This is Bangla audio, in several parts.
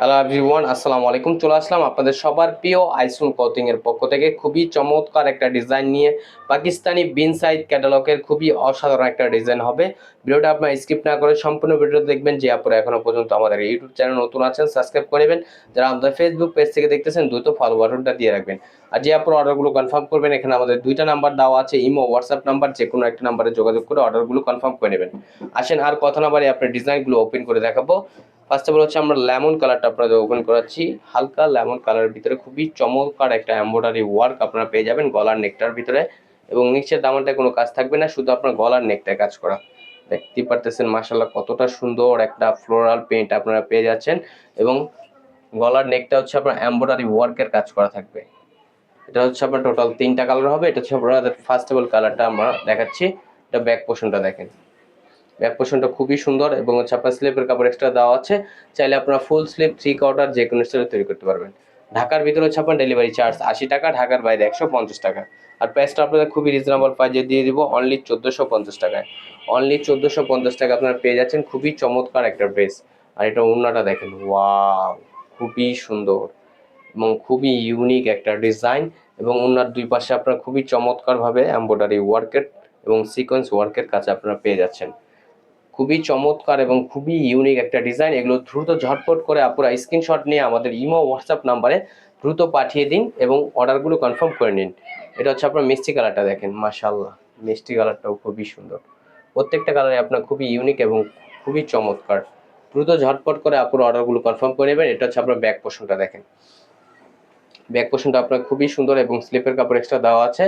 হ্যালো এভরিওয়ান আসসালামু আলাইকুম চলে আসলাম আপনাদের সবার প্রিয় ক্লথিং এর পক্ষ থেকে। খুবই চমৎকার একটা ডিজাইন নিয়ে পাকিস্তানি বিন সাইড ক্যাটালগের খুবই অসাধারণ একটা ডিজাইন হবে। ভিডিওটা আপনার স্কিপ না করে সম্পূর্ণ ভিডিও দেখবেন। যে আপনারা এখনও পর্যন্ত আমাদের ইউটিউব চ্যানেল নতুন আছেন সাবস্ক্রাইব করে নেবেন। যারা আমাদের ফেসবুক পেজ থেকে দেখতেছেন, দ্রুত ফলো বাটনটা দিয়ে রাখবেন। আর যে আপনার অর্ডারগুলো কনফার্ম করবেন, এখানে আমাদের দুইটা নাম্বার দেওয়া আছে, ইমো হোয়াটসঅ্যাপ নাম্বার যে কোনো একটা নাম্বারে যোগাযোগ করে অর্ডারগুলো কনফার্ম করে নেবেন। আসেন, আর কথা না বারে আপনার ডিজাইনগুলো ওপেন করে দেখাবো। ফার্স্ট অফ অল হচ্ছে আমরা লেমন কালারটা আপনাদের ওপেন করাচ্ছি। হালকা লেমন কালারের ভিতরে খুবই চমৎকার একটা এমব্রয়ডারি ওয়ার্ক আপনারা পেয়ে যাবেন গলার নেকটার ভিতরে। এবং নিচের দামানটায় কোনো কাজ থাকবে না, শুধু আপনার গলার নেকটায় কাজ করা। দেখতেই পারতেছেন মাসাল্লাহ কতটা সুন্দর একটা ফ্লোরাল পেইন্ট আপনারা পেয়ে যাচ্ছেন। এবং গলার নেকটা হচ্ছে আপনার এমব্রয়ডারি ওয়ার্কের কাজ করা থাকবে। এটা হচ্ছে আপনার টোটাল তিনটা কালার হবে। এটা হচ্ছে আপনাদের ফার্স্ট অফ অল কালারটা আমরা দেখাচ্ছি। এটা ব্যাক পোর্শনটা দেখেন। ব্যাক পোর্শনটা খুবই সুন্দর এবং হচ্ছে আপনার স্লিপের কাপড় এক্সট্রা দেওয়া আছে। চাইলে আপনারা ফুল স্লিপ থ্রি কোয়ার্টার যে কোনো স্টাইলে তৈরি করতে পারবেন। ঢাকার ভিতরে হচ্ছে আপনার ডেলিভারি চার্জ আশি টাকা, ঢাকার বাইরে একশো পঞ্চাশ টাকা। আর প্রাইসটা আপনাদের খুবই রিজনেবল প্রাইজে দিয়ে দিব অনলি চোদ্দোশো পঞ্চাশ টাকায়। অনলি চোদ্দোশো পঞ্চাশ টাকা আপনারা পেয়ে যাচ্ছেন খুবই চমৎকার একটা ড্রেস আর এটা ওড়নাটা দেখেন ওয়াও খুবই সুন্দর এবং খুবই ইউনিক একটা ডিজাইন এবং ওনার দুই পাশে আপনারা খুবই চমৎকারভাবে এম্ব্রয়ডারি ওয়ার্কের এবং সিকোয়েন্স ওয়ার্কের কাছে আপনারা পেয়ে যাচ্ছেন। খুবই চমৎকার এবং খুবই ইউনিক একটা ডিজাইন এগুলো দ্রুত ঝটপট করে আপনারা স্ক্রিনশট নিয়ে আমাদের ইমো হোয়াটসঅ্যাপ নাম্বারে দ্রুত পাঠিয়ে দিন এবং অর্ডারগুলো কনফার্ম করে নিন। এটা হচ্ছে আপনার মিষ্টি কালারটা দেখেন মাশাল্লাহ মিষ্টি কালারটাও খুবই সুন্দর। প্রত্যেকটা কালারে আপনার খুবই ইউনিক এবং খুবই চমৎকার। দ্রুত ঝটপট করে আপনার অর্ডারগুলো কনফার্ম করে নেবেন। এটা হচ্ছে আপনার ব্যাক পোর্শনটা দেখেন। ব্যাক পোর্শনটা আপনার খুবই সুন্দর এবং স্লিপের কাপড় এক্সট্রা দেওয়া আছে।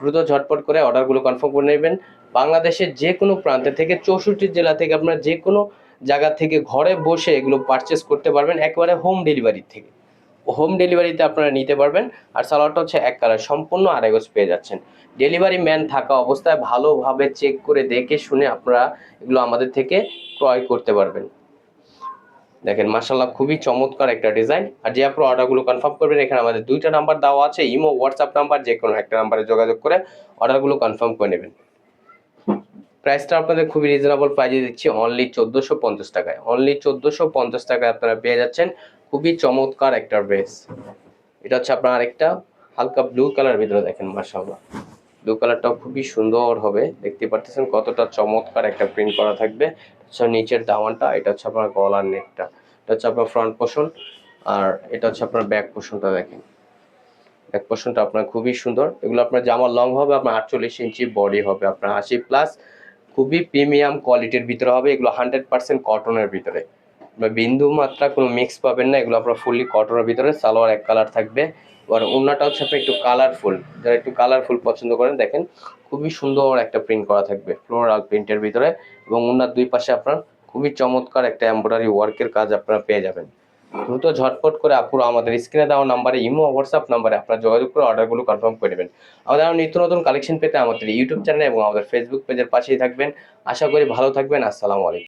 দ্রুত ঝটপট করে অর্ডারগুলো কনফার্ম করে নেবেন। বাংলাদেশের যে কোনো প্রান্তে থেকে চৌষট্টি জেলা থেকে আপনারা যে কোনো জায়গা থেকে ঘরে বসে এগুলো পারচেস করতে পারবেন, একেবারে হোম ডেলিভারি থেকে। হোম ডেলিভারিতে আপনারা নিতে পারবেন, আর সালোয়ারটা হচ্ছে এক কালার সম্পূর্ণ আড়াই পেয়ে যাচ্ছেন। ডেলিভারি ম্যান থাকা অবস্থায় ভালোভাবে চেক করে দেখে শুনে আপনারা এগুলো আমাদের থেকে ক্রয় করতে পারবেন। দেখেন মাসাল্লাহ খুবই চমৎকার একটা ডিজাইন। আর যে আপনার অর্ডারগুলো কনফার্ম করবেন, এখানে আমাদের দুইটা নাম্বার দেওয়া আছে ইমো হোয়াটসঅ্যাপ নাম্বার যে কোনো একটা নাম্বারে যোগাযোগ করে অর্ডারগুলো কনফার্ম করে নেবেন। প্রাইসটা আপনাদের খুবই রিজনেবল প্রাইজে দিচ্ছি অনলি চোদ্দোশো পঞ্চাশ টাকায়। অনলি চোদ্দোশো পঞ্চাশ টাকায় আপনারা পেয়ে যাচ্ছেন, খুবই চমৎকার একটা ড্রেস এটা হচ্ছে আপনার আরেকটা, হালকা ব্লু কালার ভিতরে দেখেন মাসাল্লাহ ব্লু কালারটাও খুবই সুন্দর হবে। দেখতে পারতেছেন কতটা চমৎকার একটা প্রিন্ট করা থাকবে। নিচের দাওয়ানটা, এটা হচ্ছে আপনার গলার নেকটা। এটা হচ্ছে আপনার ফ্রন্ট পোর্শন আর এটা হচ্ছে আপনার ব্যাক পোর্শনটা দেখেন। ব্যাক পোর্শনটা আপনার খুবই সুন্দর। এগুলো আপনার জামা লং হবে, আপনার আটচল্লিশ ইঞ্চি বডি হবে। আপনার আশি প্লাস খুবই প্রিমিয়াম কোয়ালিটির ভিতরে হবে। এগুলো হান্ড্রেড পার্সেন্ট কটনের ভিতরে। বিন্দু মাত্রা কোনো মিক্স পাবেন না, এগুলো আপনার ফুললি কটনের ভিতরে, সালোয়ার এক কালার থাকবে। আর ওনাটা হচ্ছে আপনার একটু কালারফুল যারা একটু কালারফুল পছন্দ করেন, দেখেন খুবই সুন্দর একটা প্রিন্ট করা থাকবে ফ্লোরাল প্রিন্টের ভিতরে। এবং ওনার দুই পাশে আপনার খুবই চমৎকার একটা এমব্রয়ডারি ওয়ার্কের কাজ আপনারা পেয়ে যাবেন। দ্রুত ঝটপট করে আপুরো আমাদের স্ক্রিনে দেওয়া নাম্বারে ইমো হোয়াটসঅ্যাপ নাম্বারে আপনারা যোগাযোগ করে অর্ডারগুলো কনফার্ম করে নেবেন। আমাদের আরও নিত্য নতুন কালেকশন পেতে আমাদের ইউটিউব চ্যানেল এবং আমাদের ফেসবুক পেজের পাশেই থাকবেন। আশা করি ভালো থাকবেন, আসসালামু আলাইকুম।